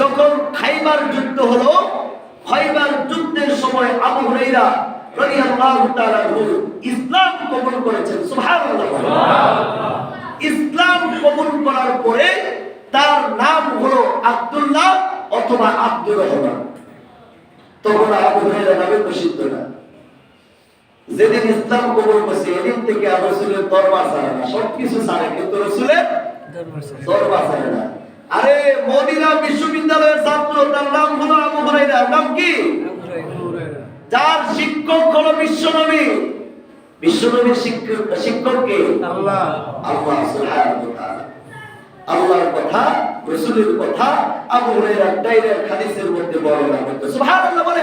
যখন খাইবার যুদ্ধ হলো খাইবার যুদ্ধের সময় আবু হুরাইরা রাদিয়াল্লাহু তাআলা ইসলাম কবুল করেছেন। সুবহানাল্লাহ। ইসলাম কবুল করার পরে তার নাম হলো আব্দুল্লাহ অথবা আব্দুর রহমান। তখন আবু হুরাইরা নামে প্রসিদ্ধ না। যেদিন ইসলাম কবুল করছে এদিন থেকে আর রসুলের দরবার ছাড়ে না। সবকিছু ছাড়ে কিন্তু রসুলের দরবার ছাড়ে না। মদিনা বিশ্ববিদ্যালয়ের ছাত্র তার নাম হলো আবু হুরাইরা নাম কি? যার শিক্ষক হলো বিশ্বনবী। বিশ্বনবীর শিক্ষক শিক্ষক কে? আল্লাহ। আল্লাহ সুবহানাহু ওয়া তাআলা। আল্লাহর কথা রাসূলের কথা আবু হুরাইরা ডাইরেক্ট হাদিসের মধ্যে বর্ণনা করতে সুবহানাল্লাহ বলে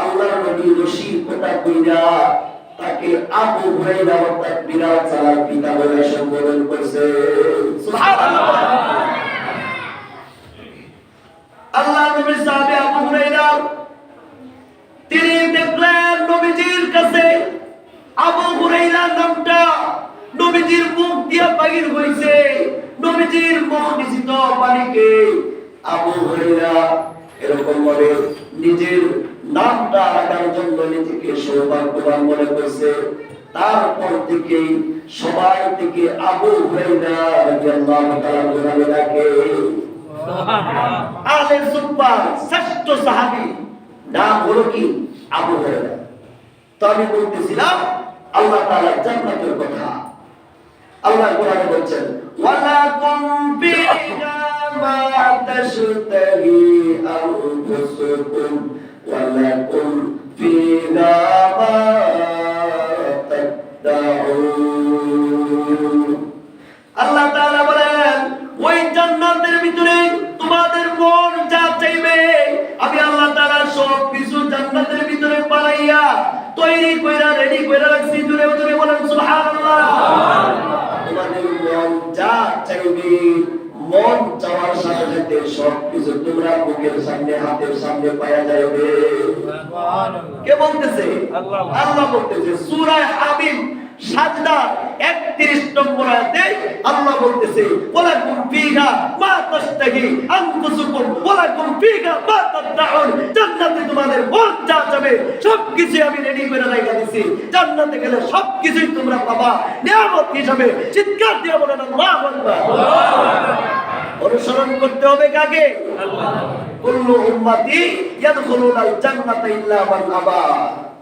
আল্লাহর নবী রশি কোটা কইরা তাকে আবু হুরায়রা অর্থাৎ বিড়াল ছাড়ার পিতা বলে সম্বোধন করছে। আল্লাহ নবীর সাহাবে আবু হুরায়রা, তিনি দেখলেন নবীজির কাছে আবু হুরায়রা নামটা নবীজির মুখ দিয়ে বাহির হইছে। নবীজির মুখ নিশ্চিত বাণীকে আবু হুরায়রা এরকম ভাবে নিজের নামটা রাখার জন্য নিজেকে সৌভাগ্যবান মনে করছে তারপর থেকে সবাই থেকে আবু হুরায়রা রাদিয়াল্লাহু তাআলা নামে ডাকে। আলে সুব্বার শ্রেষ্ঠ সাহাবী নাম হলো কি? আবু হুরায়রা। তো আমি বলতেছিলাম আল্লাহ তাআলা জান্নাতের কথা। আল্লাহ কোরআনে বলছেন ওয়ালাকুম ফিহা মা তাশতাহি আনফুসুকুম। তোমরা সামনে হাতের সামনে পাওয়া যাবে কে বলতেছে? আল্লাহ। আল্লাহ বলতেছে সূরা হামিম সাজদা 31 নম্বর আয়াতে আল্লাহ বলতেছে ওয়ালাকুম ফিহা মা তাশতাহি আনফুসুকুম ওয়ালাকুম ফিহা মা তাদউন জান্নাতে তোমাদের মন যা যাবে সবকিছু আমি রেডি করে রাখা দিছি। জান্নাতে গেলে সবকিছুই তোমরা পাবা। নিয়ামত হিসাবে চিৎকার দিয়ে বলেন আল্লাহু আকবার। অনুসরণ করতে হবে কাকে? কুল্লু উম্মতি ইয়াদখুলুনাল জান্নাতা ইল্লা মান আবা।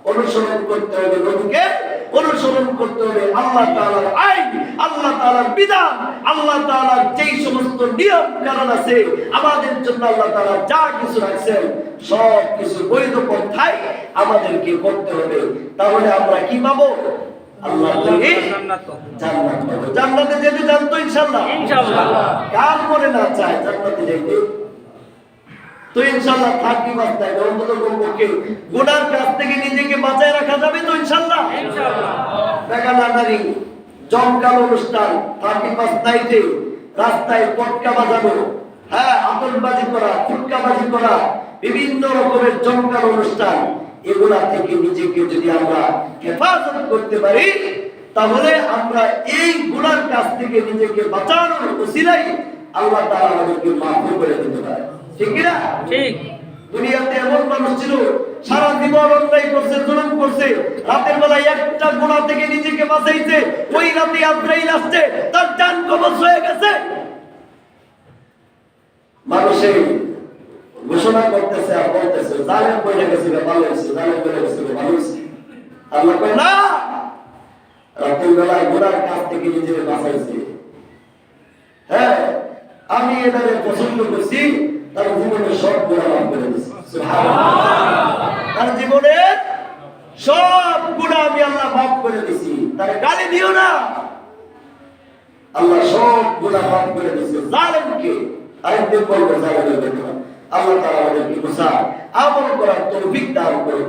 অনুসরণ করতে হবে নবীকে অনুসরণ করতে হবে আল্লাহ তাআলার আইন আল্লাহ তাআলার বিধান আল্লাহ তাআলার যেই সমস্ত নিয়ম কারণ আছে আমাদের জন্য আল্লাহ তাআলা যা কিছু রাখছেন সব কিছু বৈধ পন্থায় আমাদেরকে করতে হবে। তাহলে আমরা কি পাবো? জান্নাত। যেতে জানতো ইনশাআল্লাহ। কার মনে না চায় জান্নাতে যেতে? তো ইনশাআল্লাহ থাকবি বাস্তায় অন্তত কমপক্ষে গুনার কাছ থেকে নিজেকে বাঁচায় রাখা যাবে তো ইনশাআল্লাহ। দেখা জমকাল অনুষ্ঠান ফার্স্ট নাইটে রাস্তায় পটকা বাজানো হ্যাঁ আতঙ্কবাজি করা ফুটকাবাজি করা বিভিন্ন রকমের জমকাল অনুষ্ঠান এগুলা থেকে নিজেকে যদি আমরা হেফাজত করতে পারি তাহলে আমরা এই গুণার কাছ থেকে নিজেকে বাঁচানোর ওসিলাই আল্লাহ তারা আমাদেরকে মাফ করে দিতে পারে ঠিক না ঠিক। দুনিয়াতে এমন মানুষ ছিল সারা জীবন অন্যায় করছে জুলুম করছে। রাতের বেলায় একটা গোনা থেকে নিজেকে বাঁচাইছে। ওই রাতে আজরাইল আসছে তার জান কবজ হয়ে গেছে। মানুষে ঘোষণা করতেছে আর বলতেছে জালেম বলে ভালো হয়েছে জালেম বলে গেছে রে, ভালো হয়েছে আল্লাহ কয় না! রাতের বেলায় গোনার কাছ থেকে নিজেকে বাঁচাইছে। হ্যাঁ আমি এটাকে পছন্দ করছি। তার জীবনে সব করে দিচ্ছি তার জীবনে সব গুণা আমি আল্লাহ মাফ করে দিছি তারে গালি দিও না। আল্লাহ সব গুণা মাফ করে দিছে জালেমকে আরেকদিন বলব জালেমের দেখলাম আল্লাহ তারা আমাদেরকে বুঝা আমল করার তৌফিক দান করুন।